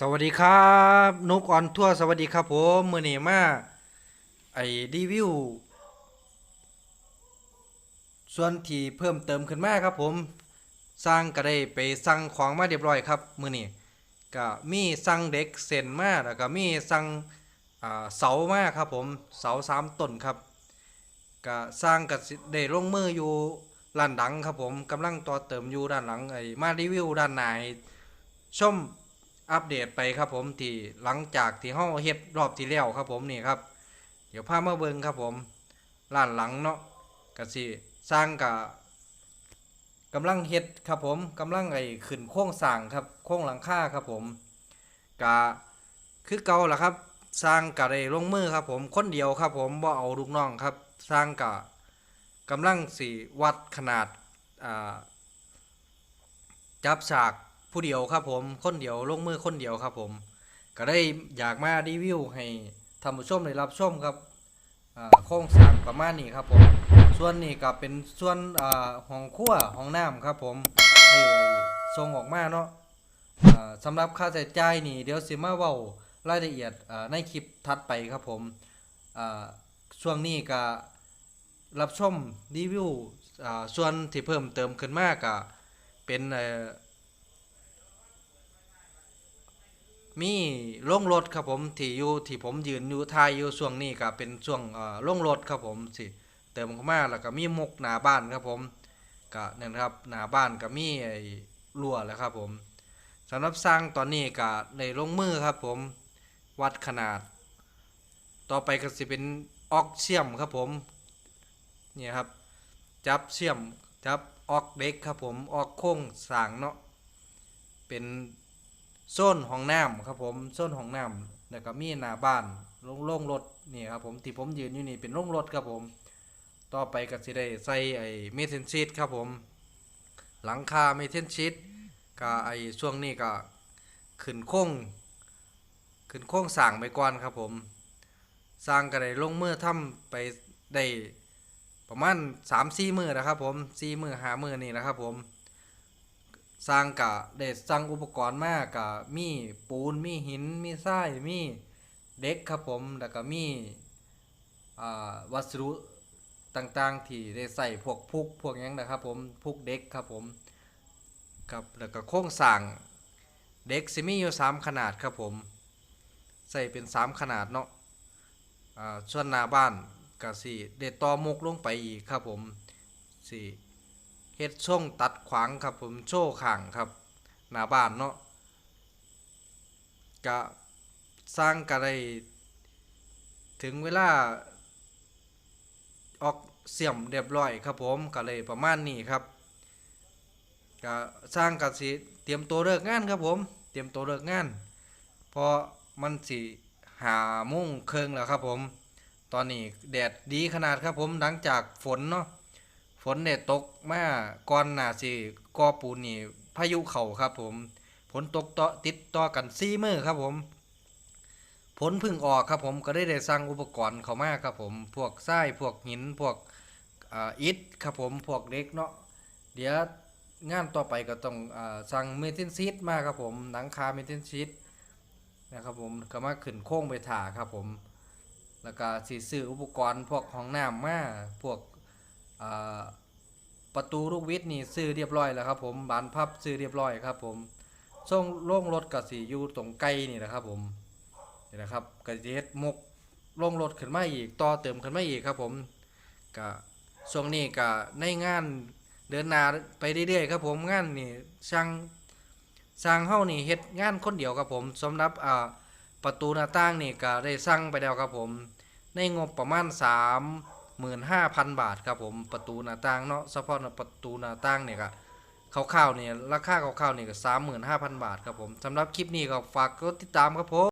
สวัสดีครับนกออนทั่วสวัสดีครับผมมือนีมาไอรีวิว ส่วนที่เพิ่มเติมขึ้นมาครับผมสร้างก็ได้ไปสั่งของมาเรียบร้อยครับมือนีก็มีสั่งเด็กเส้นมาแล้วก็มีสั่งเสามาครับผมเสาสามต้นครับก็สร้างก็สิได้ลงมืออยู่ร้านดังครับผมกำลังต่อเติมอยู่ด้านหลังไอมารีวิวด้านในให้ชม อัปเดตไปครับผมที่หลังจากที่ห้องเฮ็ดรอบที่แล้วครับผมนี่ครับ เดี๋ยวพามาเบิ่งครับผมร้านหลังเนาะก็สิสร้างกับกำลังเฮ็ดครับผมกำลังไอ้ขึ้นโครงสร้างครับโครงหลังคาครับผมกะคือเก่าล่ะครับ สร้างกะได้ลงมือครับผมคนเดียวครับผมบ่เอาลูกน้องครับ สร้างกะกำลังสิวัดขนาดอ่าจับฉาก ผู้เดียวครับผมคนเดียวลงมือคนเดียวครับผม ก็ได้อยากมารีวิวให้ท่านผู้ชมได้รับชมครับโครงสร้างประมาณนี้ครับผม ส่วนนี้ก็เป็นส่วนห้องครัวห้องน้ำครับผมได้ส่งออกมาเนาะสำหรับค่าใช้จ่ายนี่เดี๋ยวสิมาเว้ารายละเอียดในคลิปถัดไปครับผมช่วงนี้ก็รับชมรีวิวส่วนที่เพิ่มเติมขึ้นมากก็เป็นเอ่อ มีโล่งรถครับผมที่อยู่ที่ผมยืนอยู่ทายอยู่ช่วงนี้ก็เป็นช่วงเอ่อโล่งรถครับผมสิเติมเข้ามาแล้วก็มีมุกหน้าบ้านครับผมก็นั่นครับหน้าบ้านก็มีไอ้รั้วแล้วครับผมสำหรับสร้างตอนนี้ก็ในลงมือครับผมวัดขนาด ต่อไปก็สิเป็นออกเชื่อมครับผมเนี่ยครับจับเชื่อมจับออกเด็กครับผมออกโค้งสางเนาะเป็น โซนห้องน้ำครับผมโซนห้องน้ำแล้วก็มีหน้าบ้านโล่งล่งรถนี่ครับผมที่ผมยืนอยู่นี่เป็นโล่งรถครับผม ต่อไปก็สิได้ใส่ไอ้เมทัลชีตครับผม หลังคาเมทัลชีตก็ไอ้ช่วงนี้ก็ขึ้นโค้งขึ้นโค้งสร้างไปก่อนครับผม สร้างก็ได้ลงมือทำไปได้ประมาณสามสี่มือนะครับผมสี่มือหามือนี่นะครับผม สร้างกะได้สั่งอุปกรณ์มากกะมีปูนมีหินมีทรายมีเด็กครับผมแล้วก็มีวัสดุต่างๆ ที่ได้ใส่พวกพุกพวกยังนะครับผมพุกเด็กครับผมกับแล้วก็โครงสร้างเด็กซิมีอยู่สามขนาดครับผมใส่เป็นสามขนาดเนาะส่วนหน้าบ้านก็สิเด็ดต่อมุกลงไปอีกครับผมสิ เฮ็ดช่องตัดขวางครับผมโชว์ข่างครับหน้าบ้านเนาะก็สร้างก็ได้ถึงเวลาออกเสียมเรียบร้อยครับผมก็เลยประมาณนี้ครับก็สร้างก็สิเตรียมตัวเลิกงานครับผม เตรียมตัวเลิกงานเพราะมันสิหามุ่งเคิงแล้วครับผม ตอนนี้แดดดีขนาดครับผมหลังจากฝนเนาะ ฝนเนี่ยตกมาก่อนหน้าสิกอปูนนี่พายุเข้าครับผมฝนตกต่อติดต่อกันซี่มือครับผมฝนพึ่งออกครับผมก็ได้ได้สั่งอุปกรณ์เข้ามาครับผมพวกทรายพวกหินพวกอิฐครับผมพวกเล็กเนาะเดี๋ยวงานต่อไปก็ต้องอสั่งเมทินซีดมาครับผมหลังคาเมทินซีดนะครับผมก็มาขึ้นโค้งไปถ่าครับผม แล้วก็สิซื้ออุปกรณ์พวกห้องน้ำมาพวก ประตูลูกวิทย์นี่ซื้อเรียบร้อยแล้วครับผมบานพับซื้อเรียบร้อยครับผมส่งโล่งรถก็สิอยู่ตรงไกลนี่แหละครับผมนี่นะครับก็สิเฮ็ดมกโล่งรถขึ้นมาอีกต่อเติมขึ้นมาอีกครับผมก็ช่วงนี้ก็ในงานเดินหน้าไปเรื่อยๆครับผมงานนี่ช่างสร้างเฮานี่เฮ็ดงานคนเดียวครับผมสำหรับอ่าประตูหน้าต่างนี่ก็ได้สั่งไปแล้วครับผม ในงบประมาณ 35,000 บาทครับผมประตูหน้าต่างเนาะเฉพาะประตูหน้าต่างเนี่ยก็คร่าวๆเนี่ยราคาคร่าวๆนี่ยก็35,000 บาทครับผมสำหรับคลิปนี้ก็ฝากกดติดตามครับผม